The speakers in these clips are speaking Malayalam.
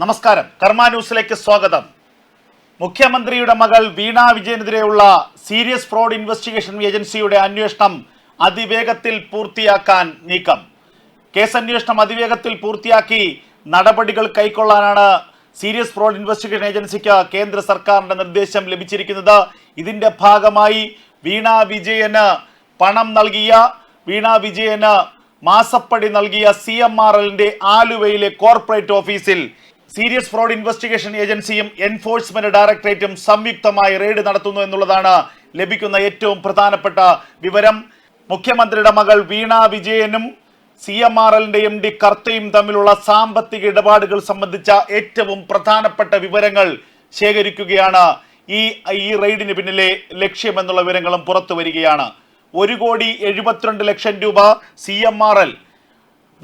നമസ്കാരം. കർമ്മ ന്യൂസിലേക്ക് സ്വാഗതം. മുഖ്യമന്ത്രിയുടെ മകൾ വീണ വിജയനെതിരെയുള്ള സീരിയസ് ഫ്രോഡ് ഇൻവെസ്റ്റിഗേഷൻ ഏജൻസിയുടെ അന്വേഷണം അതിവേഗത്തിൽ പൂർത്തിയാക്കാൻ നീക്കം. കേസ് അന്വേഷണം അതിവേഗത്തിൽ പൂർത്തിയാക്കി നടപടികൾ കൈക്കൊള്ളാനാണ് സീരിയസ് ഫ്രോഡ് ഇൻവെസ്റ്റിഗേഷൻ ഏജൻസിക്ക് കേന്ദ്ര സർക്കാരിന്റെ നിർദ്ദേശം ലഭിച്ചിരിക്കുന്നത്. ഇതിന്റെ ഭാഗമായി വീണ വിജയന് പണം നൽകിയ വീണ വിജയന് മാസപ്പടി നൽകിയ സി എം ആർ എല്ലിന്റെ ആലുവയിലെ കോർപ്പറേറ്റ് ഓഫീസിൽ സീരിയസ് ഫ്രോഡ് ഇൻവെസ്റ്റിഗേഷൻ ഏജൻസിയും എൻഫോഴ്സ്മെന്റ് ഡയറക്ടറേറ്റും സംയുക്തമായി റെയ്ഡ് നടത്തുന്നു എന്നുള്ളതാണ് ലഭിക്കുന്ന ഏറ്റവും പ്രധാനപ്പെട്ട വിവരം. മുഖ്യമന്ത്രിയുടെ മകൾ വീണ വിജയനും സി എം ആർ എല്ലിന്റെ എം ഡി കർത്തയും തമ്മിലുള്ള സാമ്പത്തിക ഇടപാടുകൾ സംബന്ധിച്ച ഏറ്റവും പ്രധാനപ്പെട്ട വിവരങ്ങൾ ശേഖരിക്കുകയാണ്. ഈ ഈ റെയ്ഡിന് പിന്നിലെ ലക്ഷ്യമെന്നുള്ള വിവരങ്ങളും പുറത്തു വരികയാണ്. ഒരു കോടി എഴുപത്തിരണ്ട് ലക്ഷം രൂപ C M R L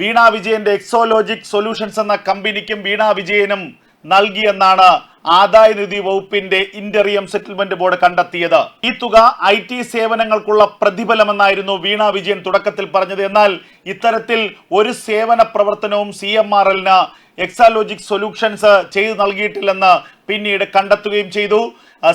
Veena വിജയന്റെ എക്സോലോജിക് സൊല്യൂഷൻസ് എന്ന കമ്പനിക്കും വീണ വിജയനും നൽകിയെന്നാണ് ആദായ നിധി വകുപ്പിന്റെ ഇന്ററിയം സെറ്റിൽമെന്റ് ബോർഡ് കണ്ടെത്തിയത്. ഈ തുക ഐ ടി സേവനങ്ങൾക്കുള്ള പ്രതിഫലമെന്നായിരുന്നു വീണ വിജയൻ തുടക്കത്തിൽ പറഞ്ഞത്. എന്നാൽ ഇത്തരത്തിൽ ഒരു സേവന പ്രവർത്തനവും സി എം ആർ എല്ലിന് എക്സാലോജിക് സൊല്യൂഷൻസ് ചെയ്തു നൽകിയിട്ടില്ലെന്ന് പിന്നീട് കണ്ടെത്തുകയും ചെയ്തു.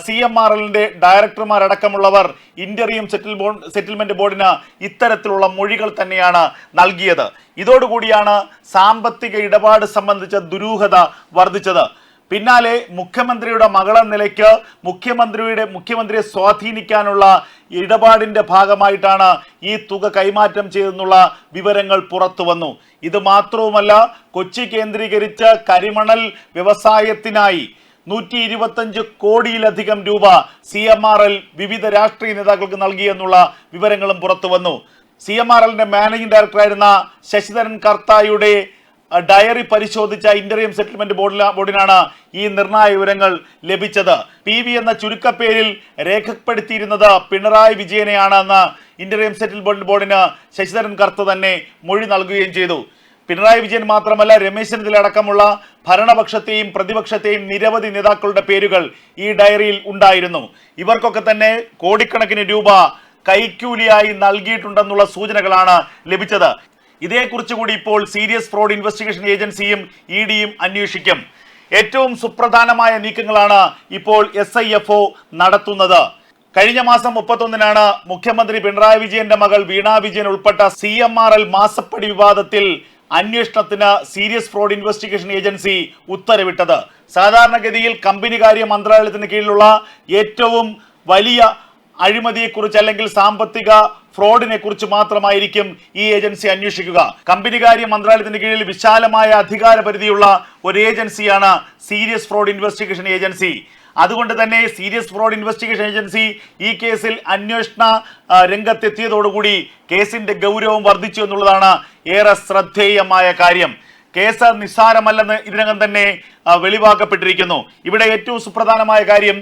സി എം ആർ എല്ലിന്റെ ഡയറക്ടർമാരടക്കമുള്ളവർ ഇന്ററിയം സെറ്റിൽ സെറ്റിൽമെന്റ് ബോർഡിന് ഇത്തരത്തിലുള്ള മൊഴികൾ തന്നെയാണ് നൽകിയത്. ഇതോടുകൂടിയാണ് സാമ്പത്തിക ഇടപാട് സംബന്ധിച്ച ദുരൂഹത വർദ്ധിച്ചത്. പിന്നാലെ മുഖ്യമന്ത്രിയുടെ മകളെന്ന നിലയ്ക്ക് മുഖ്യമന്ത്രിയുടെ മുഖ്യമന്ത്രിയെ സ്വാധീനിക്കാനുള്ള ഇടപാടിന്റെ ഭാഗമായിട്ടാണ് ഈ തുക കൈമാറ്റം ചെയ്തെന്നുള്ള വിവരങ്ങൾ പുറത്തു വന്നു. ഇത് മാത്രവുമല്ല കൊച്ചി കേന്ദ്രീകരിച്ച് കരിമണൽ വ്യവസായത്തിനായി നൂറ്റി ഇരുപത്തഞ്ച് കോടിയിലധികം രൂപ സി എം ആർ എൽ വിവിധ രാഷ്ട്രീയ നേതാക്കൾക്ക് നൽകിയെന്നുള്ള വിവരങ്ങളും പുറത്തു വന്നു. സി എം ആർ എല്ലിന്റെ മാനേജിംഗ് ഡയറക്ടറായിരുന്ന ശശിധരൻ കർത്തായുടെ ഡയറി പരിശോധിച്ച ഇന്റർവ്യൂ സെറ്റിൽമെന്റ് ബോർഡില ബോർഡിനാണ് ഈ നിർണായക വിവരങ്ങൾ ലഭിച്ചത്. പി വി എന്ന ചുരുക്കപ്പേരിൽ രേഖപ്പെടുത്തിയിരുന്നത് പിണറായി വിജയനെയാണെന്ന് ഇന്റർവ്യൂ സെറ്റിൽമെന്റ് ബോർഡിന് ശശിധരൻ കർത്ത തന്നെ മൊഴി നൽകുകയും ചെയ്തു. പിണറായി വിജയൻ മാത്രമല്ല രമേശ് ചെന്നിത്തല ഭരണപക്ഷത്തെയും പ്രതിപക്ഷത്തെയും നിരവധി നേതാക്കളുടെ പേരുകൾ ഈ ഡയറിയിൽ ഉണ്ടായിരുന്നു. ഇവർക്കൊക്കെ തന്നെ കോടിക്കണക്കിന് രൂപ കൈക്കൂലിയായി നൽകിയിട്ടുണ്ടെന്നുള്ള സൂചനകളാണ് ലഭിച്ചത്. ഇതേക്കുറിച്ച് കൂടി ഇപ്പോൾ സീരിയസ് ഫ്രോഡ് ഇൻവെസ്റ്റിഗേഷൻ ഏജൻസിയും ഇ ഡിയും അന്വേഷിക്കും. ഏറ്റവും സുപ്രധാനമായ നീക്കങ്ങളാണ് ഇപ്പോൾ എസ് ഐ എഫ് ഒ നടത്തുന്നത്. കഴിഞ്ഞ മാസം മുപ്പത്തൊന്നിനാണ് മുഖ്യമന്ത്രി പിണറായി വിജയന്റെ മകൾ വീണ വിജയൻ ഉൾപ്പെട്ട സി എം ആർ എൽ മാസപ്പടി വിവാദത്തിൽ അന്വേഷണത്തിന് സീരിയസ് ഫ്രോഡ് ഇൻവെസ്റ്റിഗേഷൻ ഏജൻസി ഉത്തരവിട്ടത്. സാധാരണഗതിയിൽ കമ്പനി കാര്യ മന്ത്രാലയത്തിന് കീഴിലുള്ള ഏറ്റവും വലിയ അഴിമതിയെക്കുറിച്ച് അല്ലെങ്കിൽ സാമ്പത്തിക ഫ്രോഡിനെ കുറിച്ച് മാത്രമായിരിക്കും ഈ ഏജൻസി അന്വേഷിക്കുക. കമ്പനികാര്യ മന്ത്രാലയത്തിന് കീഴിൽ വിശാലമായ അധികാര പരിധിയുള്ള ഒരു ഏജൻസിയാണ് സീരിയസ് ഫ്രോഡ് ഇൻവെസ്റ്റിഗേഷൻ ഏജൻസി. അതുകൊണ്ട് തന്നെ സീരിയസ് ഫ്രോഡ് ഇൻവെസ്റ്റിഗേഷൻ ഏജൻസി ഈ കേസിൽ അന്വേഷണ രംഗത്തെത്തിയതോടുകൂടി കേസിന്റെ ഗൗരവം വർദ്ധിച്ചു എന്നുള്ളതാണ് ഏറെ ശ്രദ്ധേയമായ കാര്യം. കേസ് നിസ്സാരമല്ലെന്ന് ഇതിനകം തന്നെ വെളിവാക്കപ്പെട്ടിരിക്കുന്നു. ഇവിടെ ഏറ്റവും സുപ്രധാനമായ കാര്യം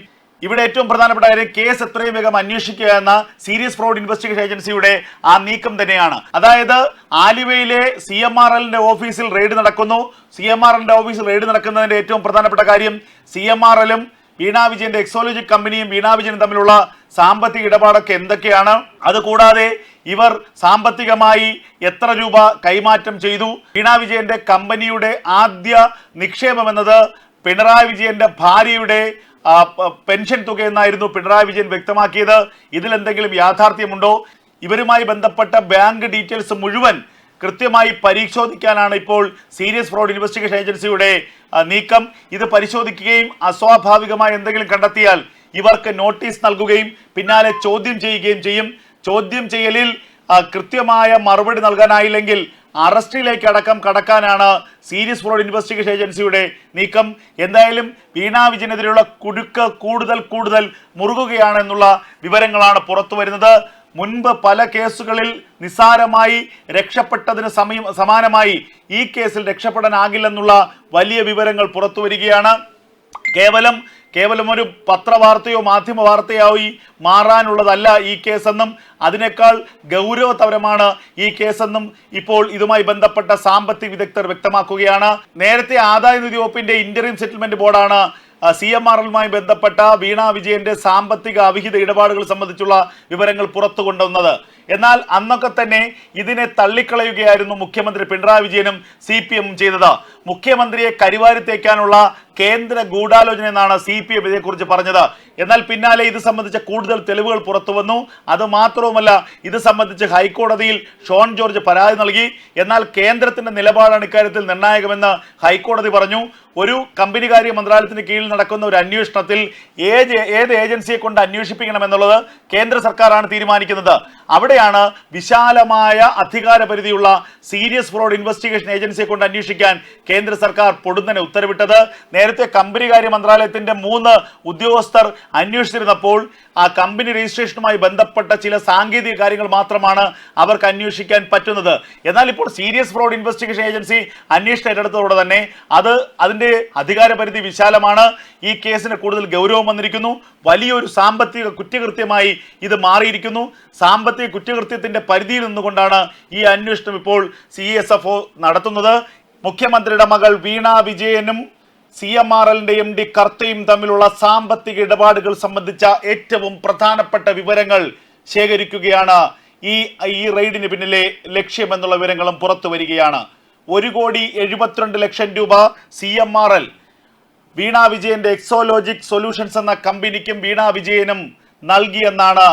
ഇവിടെ ഏറ്റവും പ്രധാനപ്പെട്ട കാര്യം കേസ് എത്രയും വേഗം അന്വേഷിക്കുക എന്ന സീരിയസ് ഫ്രോഡ് ഇൻവെസ്റ്റിഗേഷൻ ഏജൻസിയുടെ ആ നീക്കം തന്നെയാണ്. അതായത് ആലുവയിലെ സി എം ആർ എല്ലിന്റെ ഓഫീസിൽ റെയ്ഡ് നടക്കുന്നു. സി എം ആർ എല്ലിന്റെ ഓഫീസിൽ റെയ്ഡ് നടക്കുന്നതിന്റെ ഏറ്റവും പ്രധാനപ്പെട്ട കാര്യം സി എം ആർ എല്ലും വീണ വിജയന്റെ എക്സോളജി കമ്പനിയും വീണ വിജയനും തമ്മിലുള്ള സാമ്പത്തിക ഇടപാടൊക്കെ എന്തൊക്കെയാണ്? അതുകൂടാതെ ഇവർ സാമ്പത്തികമായി എത്ര രൂപ കൈമാറ്റം ചെയ്തു? വീണ വിജയന്റെ കമ്പനിയുടെ ആദ്യ നിക്ഷേപം എന്നത് പിണറായി വിജയന്റെ ഭാര്യയുടെ പെൻഷൻ തുകയെന്നായിരുന്നു പിണറായി വിജയൻ വ്യക്തമാക്കിയത്. ഇതിൽ എന്തെങ്കിലും യാഥാർത്ഥ്യമുണ്ടോ? ഇവരുമായി ബന്ധപ്പെട്ട ബാങ്ക് ഡീറ്റെയിൽസ് മുഴുവൻ കൃത്യമായി പരിശോധിക്കാനാണ് ഇപ്പോൾ സീരിയസ് ഫ്രോഡ് ഇൻവെസ്റ്റിഗേഷൻ ഏജൻസിയുടെ നീക്കം. ഇത് പരിശോധിക്കുകയും അസ്വാഭാവികമായി എന്തെങ്കിലും കണ്ടെത്തിയാൽ ഇവർക്ക് നോട്ടീസ് നൽകുകയും പിന്നാലെ ചോദ്യം ചെയ്യുകയും ചെയ്യും. ചോദ്യം ചെയ്യലിൽ കൃത്യമായ മറുപടി നൽകാനായില്ലെങ്കിൽ അറസ്റ്റിലേക്ക് അടക്കം കടക്കാനാണ് സീരിയസ് ഫ്രോഡ് ഇൻവെസ്റ്റിഗേഷൻ ഏജൻസിയുടെ നീക്കം. എന്തായാലും വീണ വിജയനെതിരെയുള്ള കുടുക്ക് കൂടുതൽ കൂടുതൽ മുറുകുകയാണെന്നുള്ള വിവരങ്ങളാണ് പുറത്തു വരുന്നത്. മുൻപ് പല കേസുകളിൽ നിസ്സാരമായി രക്ഷപ്പെട്ടതിന് സമയം സമാനമായി ഈ കേസിൽ രക്ഷപ്പെടാനാകില്ലെന്നുള്ള വലിയ വിവരങ്ങൾ പുറത്തു വരികയാണ്. കേവലം കേവലം ഒരു പത്രവാർത്തയോ മാധ്യമ വാർത്തയായി മാറാനുള്ളതല്ല ഈ കേസെന്നും അതിനേക്കാൾ ഗൗരവതരമാണ് ഈ കേസെന്നും ഇപ്പോൾ ഇതുമായി ബന്ധപ്പെട്ട സാമ്പത്തിക വിദഗ്ധർ വ്യക്തമാക്കുകയാണ്. നേരത്തെ ആദായ നികുതി വകുപ്പിന്റെ ഇന്റർവ്യൂ സെറ്റിൽമെന്റ് ബോർഡാണ് സി എം ആർ എല്ലുമായി ബന്ധപ്പെട്ട വീണ വിജയന്റെ സാമ്പത്തിക അവിഹിത ഇടപാടുകൾ സംബന്ധിച്ചുള്ള വിവരങ്ങൾ പുറത്തു കൊണ്ടുവന്നത്. എന്നാൽ അന്നൊക്കെ തന്നെ ഇതിനെ തള്ളിക്കളയുകയായിരുന്നു മുഖ്യമന്ത്രി പിണറായി വിജയനും സി പി എമ്മും ചെയ്തത്. മുഖ്യമന്ത്രിയെ കരിവാരിത്തേക്കാനുള്ള കേന്ദ്ര ഗൂഢാലോചന എന്നാണ് സി പി എം ഇതേക്കുറിച്ച് പറഞ്ഞത്. എന്നാൽ പിന്നാലെ ഇത് സംബന്ധിച്ച കൂടുതൽ തെളിവുകൾ പുറത്തു വന്നു. അത് മാത്രവുമല്ല ഇത് സംബന്ധിച്ച് ഹൈക്കോടതിയിൽ ഷോൺ ജോർജ് പരാതി നൽകി. എന്നാൽ കേന്ദ്രത്തിന്റെ നിലപാടാണ് ഇക്കാര്യത്തിൽ നിർണായകമെന്ന് ഹൈക്കോടതി പറഞ്ഞു. ഒരു കമ്പനികാര്യ മന്ത്രാലയത്തിന് കീഴിൽ നടക്കുന്ന ഒരു അന്വേഷണത്തിൽ ഏത് ഏത് ഏജൻസിയെ കൊണ്ട് അന്വേഷിപ്പിക്കണം എന്നുള്ളത് കേന്ദ്ര സർക്കാരാണ് തീരുമാനിക്കുന്നത്. അവിടെയാണ് വിശാലമായ അധികാര പരിധിയുള്ള സീരിയസ് ഫ്രോഡ് ഇൻവെസ്റ്റിഗേഷൻ ഏജൻസിയെ കൊണ്ട് അന്വേഷിക്കാൻ കേന്ദ്ര സർക്കാർ പൊടുന്നനെ ഉത്തരവിട്ടത്. നേരത്തെ കമ്പനി കാര്യ മന്ത്രാലയത്തിന്റെ മൂന്ന് ഉദ്യോഗസ്ഥർ അന്വേഷിച്ചിരുന്നപ്പോൾ ആ കമ്പനി രജിസ്ട്രേഷനുമായി ബന്ധപ്പെട്ട ചില സാങ്കേതിക കാര്യങ്ങൾ മാത്രമാണ് അവർക്ക് അന്വേഷിക്കാൻ പറ്റുന്നത്. എന്നാൽ ഇപ്പോൾ സീരിയസ് ഫ്രോഡ് ഇൻവെസ്റ്റിഗേഷൻ ഏജൻസി അന്വേഷണം ഏറ്റെടുത്തതോടെ തന്നെ അത് അതിന്റെ അധികാരപരിധി വിശാലമാണ്. ഈ കേസിന് കൂടുതൽ ഗൗരവം വന്നിരിക്കുന്നു. വലിയൊരു സാമ്പത്തിക കുറ്റകൃത്യമായി ഇത് മാറിയിരിക്കുന്നു. സാമ്പത്തിക കുറ്റകൃത്യത്തിന്റെ പരിധിയിൽ നിന്നുകൊണ്ടാണ് ഈ അന്വേഷണം ഇപ്പോൾ സി നടത്തുന്നത്. മുഖ്യമന്ത്രിയുടെ മകൾ വീണ വിജയനും സി എം ആർ എല്ലിന്റെ എം ഡി കർത്തയും തമ്മിലുള്ള സാമ്പത്തിക ഇടപാടുകൾ സംബന്ധിച്ച ഏറ്റവും പ്രധാനപ്പെട്ട വിവരങ്ങൾ ശേഖരിക്കുകയാണ്. ഈ ഈ റെയ്ഡിന് പിന്നിലെ ലക്ഷ്യമെന്നുള്ള വിവരങ്ങളും പുറത്തു വരികയാണ്. ഒരു കോടി എഴുപത്തിരണ്ട് ലക്ഷം രൂപ C M R L Veena വിജയന്റെ എക്സോലോജിക് സൊല്യൂഷൻസ് എന്ന കമ്പനിക്കും വീണ വിജയനും നൽകിയെന്നാണ്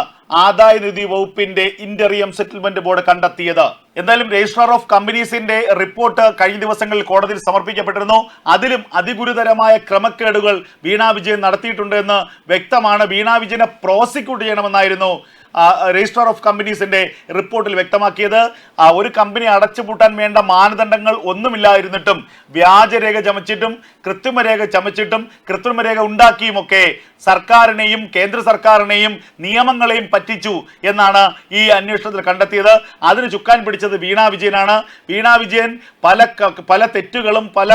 ആദായനിധി വകുപ്പിന്റെ ഇന്ററിയം സെറ്റിൽമെന്റ് ബോർഡ് കണ്ടെത്തിയത്. എന്തായാലും രജിസ്ട്രാർ ഓഫ് കമ്പനീസിന്റെ റിപ്പോർട്ട് കഴിഞ്ഞ ദിവസങ്ങളിൽ കോടതിയിൽ സമർപ്പിക്കപ്പെട്ടിരുന്നു. അതിലും അതിഗുരുതരമായ ക്രമക്കേടുകൾ വീണാ വിജയൻ നടത്തിയിട്ടുണ്ട് എന്ന് വ്യക്തമാണ്. വീണാ വിജയനെ പ്രോസിക്യൂട്ട് ചെയ്യണമെന്നായിരുന്നു രജിസ്ട്രാർ ഓഫ് കമ്പനീസിന്റെ റിപ്പോർട്ടിൽ വ്യക്തമാക്കിയത് ഒരു കമ്പനി അടച്ചുപൂട്ടാൻ വേണ്ട മാനദണ്ഡങ്ങൾ ഒന്നുമില്ലായിരുന്നിട്ടും വ്യാജരേഖ ചമച്ചിട്ടും കൃത്രിമരേഖ ചമച്ചിട്ടും കൃത്രിമരേഖ ഉണ്ടാക്കിയുമൊക്കെ സർക്കാരിനെയും കേന്ദ്ര സർക്കാരിനെയും നിയമങ്ങളെയും പറ്റിച്ചു എന്നാണ് ഈ അന്വേഷണത്തിൽ കണ്ടെത്തിയത്. അതിന് ചുക്കാൻ പിടിച്ചത് വീണ വിജയനാണ്. വീണ വിജയൻ പല പല തെറ്റുകളും പല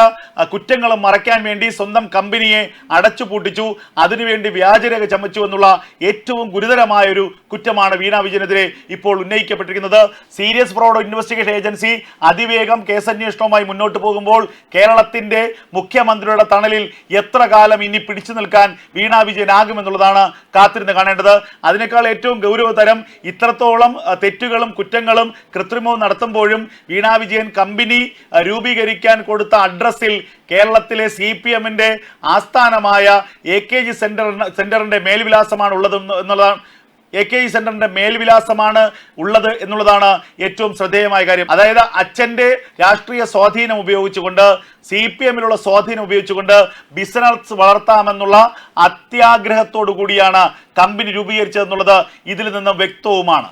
കുറ്റങ്ങളും മറയ്ക്കാൻ വേണ്ടി സ്വന്തം കമ്പനിയെ അടച്ചുപൂട്ടിച്ചു. അതിനുവേണ്ടി വ്യാജരേഖ ചമച്ചു എന്നുള്ള ഏറ്റവും ഗുരുതരമായ ഒരു കുറ്റമാണ് വീണ വിജയനെതിരെ ഇപ്പോൾ ഉന്നയിക്കപ്പെട്ടിരിക്കുന്നത്. സീരിയസ് ഫ്രോഡ് ഇൻവെസ്റ്റിഗേഷൻ ഏജൻസി അതിവേഗം കേസന്വേഷണവുമായി മുന്നോട്ട് പോകുമ്പോൾ കേരളത്തിന്റെ മുഖ്യമന്ത്രിയുടെ തണലിൽ എത്ര കാലം ഇനി പിടിച്ചു നിൽക്കാൻ വീണ വിജയനാകുമെന്നുള്ളതാണ് കാത്തിരുന്ന് കാണേണ്ടത്. അതിനേക്കാൾ ഏറ്റവും ഗൗരവതരം ഇത്രത്തോളം തെറ്റുകളും കുറ്റങ്ങളും കൃത്രിമവും നടത്തുമ്പോഴും വീണ വിജയൻ കമ്പനി രൂപീകരിക്കാൻ കൊടുത്ത അഡ്രസ്സിൽ കേരളത്തിലെ സി പി എമ്മിന്റെ ആസ്ഥാനമായ എ കെ ജി സെന്റർ സെന്ററിന്റെ മേൽവിലാസമാണ് ഉള്ളത് എന്നുള്ളതാണ് എ കെ ഇ സെന്ററിന്റെ മേൽവിലാസമാണ് ഉള്ളത് എന്നുള്ളതാണ് ഏറ്റവും ശ്രദ്ധേയമായ കാര്യം. അതായത് അച്ഛന്റെ രാഷ്ട്രീയ സ്വാധീനം ഉപയോഗിച്ചുകൊണ്ട് സി പി എമ്മിലുള്ള സ്വാധീനം ഉപയോഗിച്ചുകൊണ്ട് ബിസിനസ് വളർത്താമെന്നുള്ള അത്യാഗ്രഹത്തോടു കൂടിയാണ് കമ്പനി രൂപീകരിച്ചതെന്നുള്ളത് ഇതിൽ നിന്ന് വ്യക്തവുമാണ്.